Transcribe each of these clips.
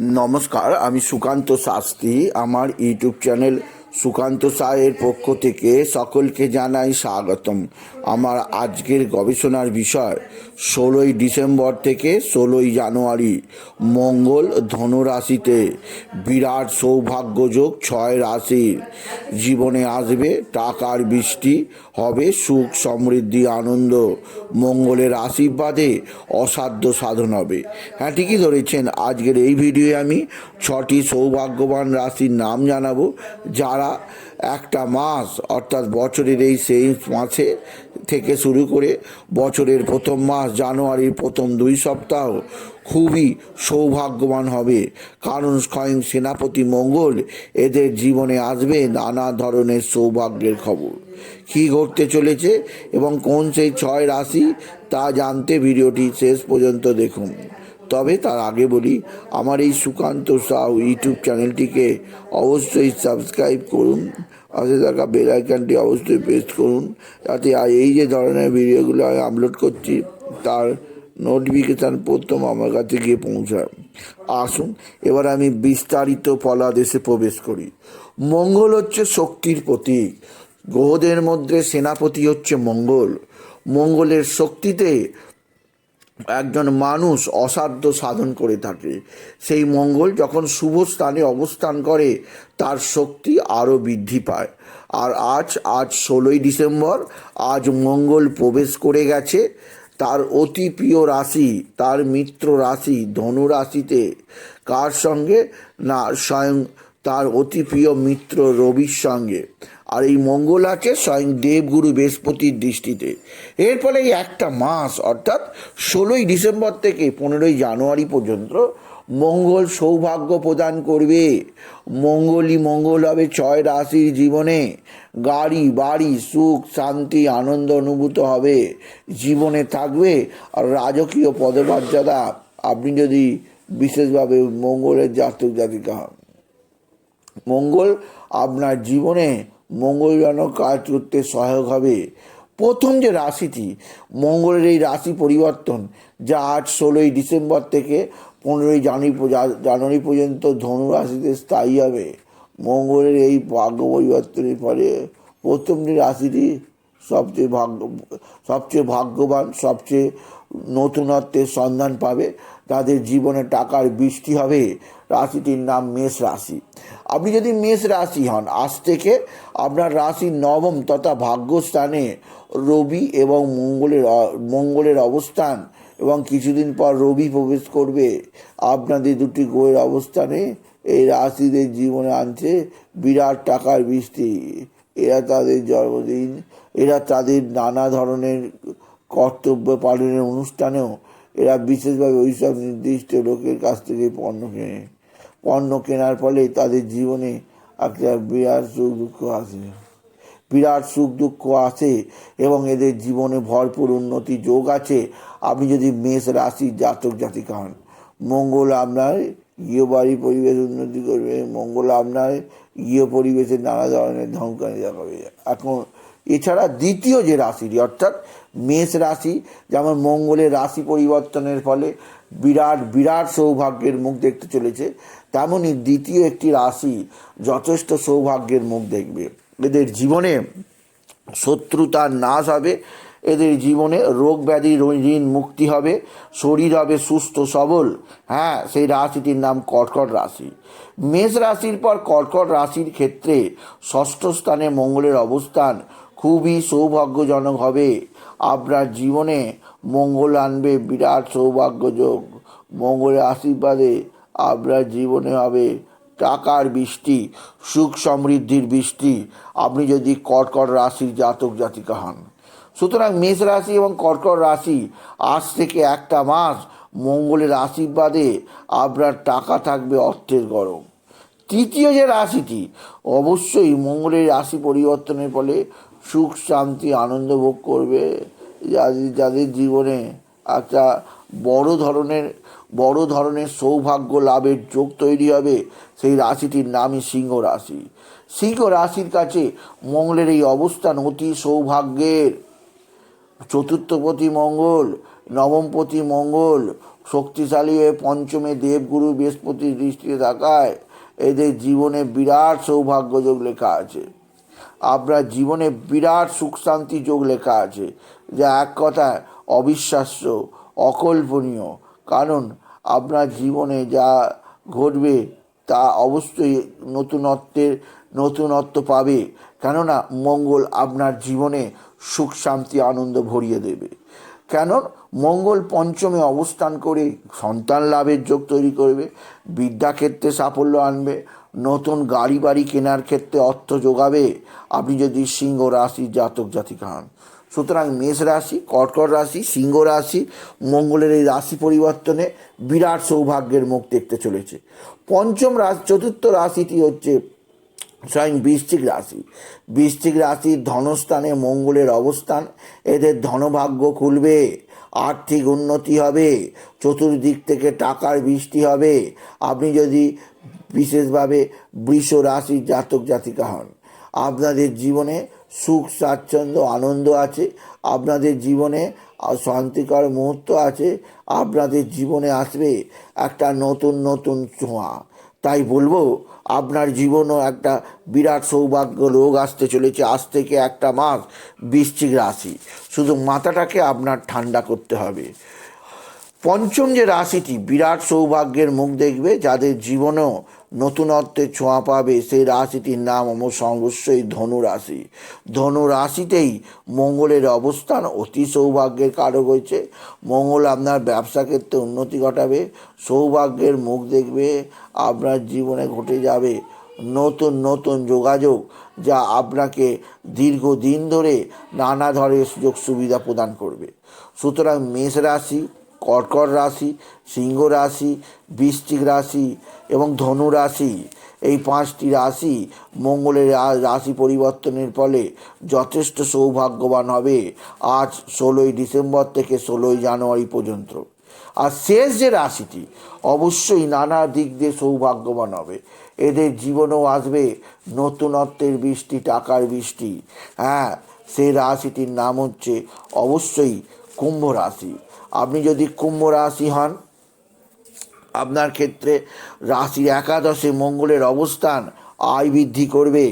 নমস্কার আমি সুকান্ত শাস্ত্রী আমার ইউটিউব চ্যানেল সুকান্ত সায়ের পক্ষ থেকে সকলকে জানাই স্বাগতম। আমার আজকের গবেষণার বিষয়, ষোলোই ডিসেম্বর থেকে ষোলোই জানুয়ারি, মঙ্গল ধনুরাশিতে বিরাট সৌভাগ্যযোগ ছয় রাশির। জীবনে আসবে টাকার বৃষ্টি, হবে সুখ, সমৃদ্ধি, আনন্দ। মঙ্গলের আশীর্বাদে অসাধ্য সাধন হবে। হ্যাঁ ঠিকই ধরেছেন, আজকের এই ভিডিওয়ে আমি ছটি সৌভাগ্যবান রাশির নাম জানাব, যারা একটা মাস, অর্থাৎ বছরের এই সেই মাসে থেকে শুরু করে বছরের প্রথম মাস, জানুয়ারির প্রথম দুই সপ্তাহ খুবই সৌভাগ্যবান হবে। কারণ স্বয়ং সেনাপতি মঙ্গল এদের জীবনে আসবে নানা ধরনের সৌভাগ্যের খবর। কী ঘটতে চলেছে এবং কোন সেই ছয় রাশি, তা জানতে ভিডিওটি শেষ পর্যন্ত দেখুন। তবে তার আগে বলি, আমার এই সুকান্ত সাউ ইউটিউব চ্যানেলটিকে অবশ্যই সাবস্ক্রাইব করুন, পাশে থাকা বেল আইকনটি অবশ্যই প্রেস করুন, যাতে এই যে ধরনের ভিডিওগুলো আমি আপলোড করছি, তার নোটিফিকেশান প্রথম আমার কাছে গিয়ে পৌঁছায়। আসুন, এবার আমি বিস্তারিত ফলাদেশে প্রবেশ করি। মঙ্গল হচ্ছে শক্তির প্রতীক, গ্রহদের মধ্যে সেনাপতি হচ্ছে মঙ্গল। মঙ্গলের শক্তিতে একজন মানুষ অসাধ্য সাধন করে থাকে। সেই মঙ্গল যখন শুভ স্থানে অবস্থান করে, তার শক্তি আরও বৃদ্ধি পায়। আর আজ আজ ষোলোই ডিসেম্বর, আজ মঙ্গল প্রবেশ করে গেছে। তার অতি প্রিয় রাশি, তার মিত্র রাশি, ধনু রাশিতে কার সঙ্গে? না, স্বয়ং তার অতি প্রিয় মিত্র রবির সঙ্গে। আর এই মঙ্গল আছে স্বয়ং দেবগুরু বৃহস্পতির দৃষ্টিতে। এর ফলে এই একটা মাস, অর্থাৎ ষোলোই ডিসেম্বর থেকে পনেরোই জানুয়ারি পর্যন্ত মঙ্গল সৌভাগ্য প্রদান করবে। মঙ্গলই মঙ্গল হবে ছয় রাশির জীবনে। গাড়ি, বাড়ি, সুখ, শান্তি, আনন্দ অনুভূত হবে। জীবনে থাকবে আর রাজকীয় পদমর্যাদা। আপনি যদি বিশেষভাবে মঙ্গলের জাতক জাতিকা হন, মঙ্গল আপনার জীবনে মঙ্গলজনক কাজ করতে সহায়ক হবে। প্রথম যে রাশিটি, মঙ্গলের এই রাশি পরিবর্তন, যা আজ ষোলোই ডিসেম্বর থেকে পনেরোই জানুয়ারি জানুয়ারি পর্যন্ত ধনু রাশিতে স্থায়ী হবে। মঙ্গলের এই ভাগ্য পরিবর্তনের ফলে প্রথম যে রাশিটি সবচেয়ে ভাগ্য, সবচেয়ে ভাগ্যবান, সবচেয়ে নতুনত্বের সন্ধান পাবে। তাদের জীবনে টাকার বৃষ্টি হবে। রাশিটির নাম মেষ রাশি। আপনি যদি মেষ রাশি হন, আজ থেকে আপনার রাশি নবম তথা ভাগ্যস্থানে রবি এবং মঙ্গলের মঙ্গলের অবস্থান এবং কিছুদিন পর রবি প্রবেশ করবে। আপনাদের দুটি গ্রহের অবস্থানে এই রাশিদের জীবনে আনছে বিরাট টাকার বৃষ্টি। এরা তাদের জন্মদিন, এরা তাদের নানা ধরনের কর্তব্য পালনের অনুষ্ঠানেও এরা বিশেষভাবে ওইসব নির্দিষ্ট লোকের কাছ থেকে পণ্য কেনে। পণ্য কেনার ফলে তাদের জীবনে একটা বিরাট সুখ দুঃখ আসে। বিরাট সুখ দুঃখ আসে এবং এদের জীবনে ভরপুর উন্নতি যোগ আছে। আপনি যদি মেষ রাশি জাতক জাতিকা হন, মঙ্গল আপনার গৃহবাড়ি পরিবেশ উন্নতি করবে। মঙ্গল আপনার গৃহ পরিবেশের নানা ধরনের ধমকানি দেখাবে। এখন এছাড়া দ্বিতীয় যে রাশিটি, অর্থাৎ মেষ রাশি, যেমন মঙ্গলের রাশি পরিবর্তনের ফলে বিরাট বিরাট সৌভাগ্যের মুখ দেখতে চলেছে তেমনই দ্বিতীয় একটি রাশি যথেষ্ট সৌভাগ্যের মুখ দেখবে। এদের জীবনে শত্রুতার নাশ হবে, এদের জীবনে রোগ ব্যাধি ঋণ মুক্তি হবে, শরীর হবে সুস্থ, সবল। হ্যাঁ সেই রাশিটির নাম কর্কট রাশি। মেষ রাশির পর কর্কট রাশির ক্ষেত্রে ষষ্ঠ স্থানে মঙ্গলের অবস্থান খুবই সৌভাগ্যজনক হবে। আপনার জীবনে মঙ্গল আনবে, বিরাট সৌভাগ্য যোগ মঙ্গলের আশীর্বাদে আপনার জীবনে হবে টাকার বৃষ্টি, সুখ সমৃদ্ধির বৃষ্টি। আপনি যদি কর্কট রাশির জাতক জাতিকা হন। সুতরাং মেষ রাশি এবং কর্কট রাশি, আজ থেকে একটা মাস মঙ্গলের আশীর্বাদে আপনার টাকা থাকবে অর্থের গরম। তৃতীয় যে রাশিটি, অবশ্যই মঙ্গলের রাশি পরিবর্তনের ফলে সুখ, শান্তি, আনন্দ ভোগ করবে। যাদের যাদের জীবনে একটা বড় ধরনের বড় ধরনের সৌভাগ্য লাভের যোগ তৈরি হবে, সেই রাশিটির নামই সিংহ রাশি। সিংহ রাশির কাছে মঙ্গলের এই অবস্থান অতি সৌভাগ্যের। চতুর্থপতি মঙ্গল, নবমপতি মঙ্গল, শক্তিশালী হয়ে পঞ্চমে দেবগুরু, বৃহস্পতির দৃষ্টিতে থাকায় এদের জীবনে বিরাট সৌভাগ্যযোগ লেখা আছে। আপনার জীবনে বিরাট সুখ শান্তি যোগ লেখা আছে। যা এক কথায় অবিশ্বাস্য, অকল্পনীয়। কারণ আপনার জীবনে যা ঘটবে তা অবশ্যই নতুনত্বের, নতুনত্ব পাবে। কেননা মঙ্গল আপনার জীবনে সুখ শান্তি আনন্দ ভরিয়ে দেবে। কেন? মঙ্গল পঞ্চমে অবস্থান করে সন্তান লাভের যোগ তৈরি করবে, বিদ্যাক্ষেত্রে সাফল্য আনবে, নতুন গাড়ি বাড়ি কেনার ক্ষেত্রে অর্থ যোগাবে। আপনি যদি সিংহ রাশি জাতক জাতিকা হন, সুতরাং মেষ রাশি, কর্কট রাশি, সিংহ রাশি, মঙ্গলের এই রাশি পরিবর্তনে বিরাট সৌভাগ্যের মুখ দেখতে চলেছে। পঞ্চম রাশি, চতুর্থ রাশিটি হচ্ছে স্বয়ং বৃশ্চিক রাশি। বৃশ্চিক রাশির ধনস্থানে মঙ্গলের অবস্থান, এদের ধনভাগ্য খুলবে, আর্থিক উন্নতি হবে, চতুর্দিক থেকে টাকার বৃষ্টি হবে। আপনি যদি বিশেষভাবে বৃষ রাশির জাতক জাতিকা হন, আপনাদের জীবনে সুখ, স্বাচ্ছন্দ্য, আনন্দ আছে, আপনাদের জীবনে শান্তিকর মুহূর্ত আছে, আপনাদের জীবনে আসবে একটা নতুন নতুন ছোঁয়া। তাই বলব, আপনার জীবনও একটা বিরাট সৌভাগ্য রোগ আসতে চলেছে আজ থেকে একটা মাস বৃশ্চিক রাশি। শুধু মাথাটাকে আপনার ঠান্ডা করতে হবে। পঞ্চম যে রাশিটি বিরাট সৌভাগ্যের মুখ দেখবে, যাদের জীবনেও নতুনত্বের ছোঁয়া পাবে সেই রাশিটির নাম অবশ্য অবশ্যই ধনু রাশি ধনু মঙ্গলের অবস্থান অতি সৌভাগ্যের কারক হয়েছে। মঙ্গল আপনার ব্যবসা ক্ষেত্রে উন্নতি ঘটাবে, সৌভাগ্যের মুখ দেখবে, আপনার জীবনে ঘটে যাবে নতুন নতুন যোগাযোগ যা আপনাকে দীর্ঘদিন ধরে নানা ধরনের সুযোগ সুবিধা প্রদান করবে। সুতরাং মেষ রাশি কর্কট রাশি, সিংহ রাশি, বৃশ্চিক রাশি এবং ধনু রাশি। এই পাঁচটি রাশি মঙ্গলের রাশি পরিবর্তনের ফলে যথেষ্ট সৌভাগ্যবান হবে আজ ষোলোই ডিসেম্বর থেকে ষোলোই জানুয়ারি পর্যন্ত। আর শেষ যে রাশিটি, অবশ্যই নানা দিক দিয়ে সৌভাগ্যবান হবে। এদের জীবনেও আসবে নতুনত্বের বৃষ্টি, টাকার বৃষ্টি। হ্যাঁ সেই রাশিটির নাম হচ্ছে অবশ্যই কুম্ভ রাশি। আপনি যদি কুম্ভ রাশি হন, আপনার ক্ষেত্রে রাশির একাদশে মঙ্গলের অবস্থান আয় বৃদ্ধি করবে,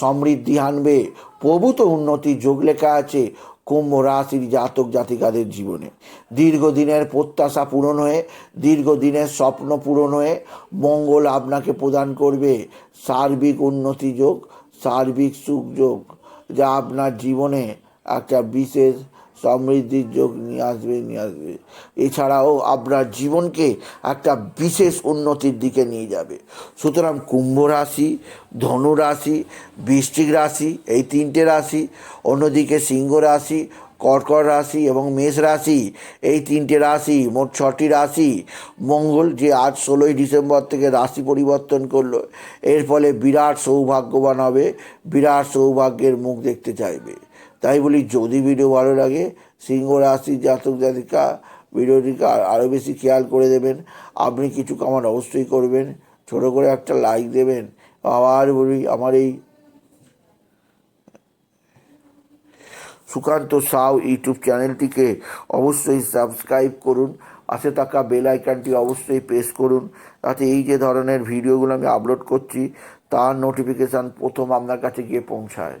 সমৃদ্ধি আনবে, প্রভূত উন্নতির যোগ লেখা আছে কুম্ভ রাশির জাতক জাতিকাদের জীবনে। দীর্ঘদিনের প্রত্যাশা পূরণ হয়ে, দীর্ঘদিনের স্বপ্ন পূরণ হয়ে, মঙ্গল আপনাকে প্রদান করবে সার্বিক উন্নতি যোগ, সার্বিক সুখ যোগ, যা আপনার জীবনে একটা বিশেষ সমৃদ্ধির যোগ নিয়ে আসবে নিয়ে আসবে। এছাড়াও আপনার জীবনকে একটা বিশেষ উন্নতির দিকে নিয়ে যাবে। সুতরাং কুম্ভ রাশি, ধনু রাশি, বৃশ্চিক রাশি, এই তিনটে রাশি, অন্যদিকে সিংহ রাশি, কর্কট রাশি এবং মেষ রাশি, এই তিনটে রাশি, মোট ছটি রাশি, মঙ্গল যে আজ ষোলোই ডিসেম্বর থেকে রাশি পরিবর্তন করল, এর ফলে বিরাট সৌভাগ্যবান হবে, বিরাট সৌভাগ্যের মুখ দেখতে চাইবে। তাই বলি যদি ভিডিও ভালো লাগে, সিংহ রাশি, জাতক, জাতিকা ভিডিওটিকে আর- আরও বেশি খেয়াল করে দেবেন। আপনি কিছু কামান অবশ্যই করবেন। ছোট করে একটা লাইক দেবেন। আবার বলি আমার এই সুকান্ত সাউ ইউটিউব চ্যানেলটিকে অবশ্যই সাবস্ক্রাইব করুন। পাশে থাকা বেল আইকনটি অবশ্যই প্রেস করুন। তাতে এই যে ধরনের ভিডিওগুলো আমি আপলোড করছি, তার নোটিফিকেশান প্রথম আপনার কাছে গিয়ে পৌঁছায়।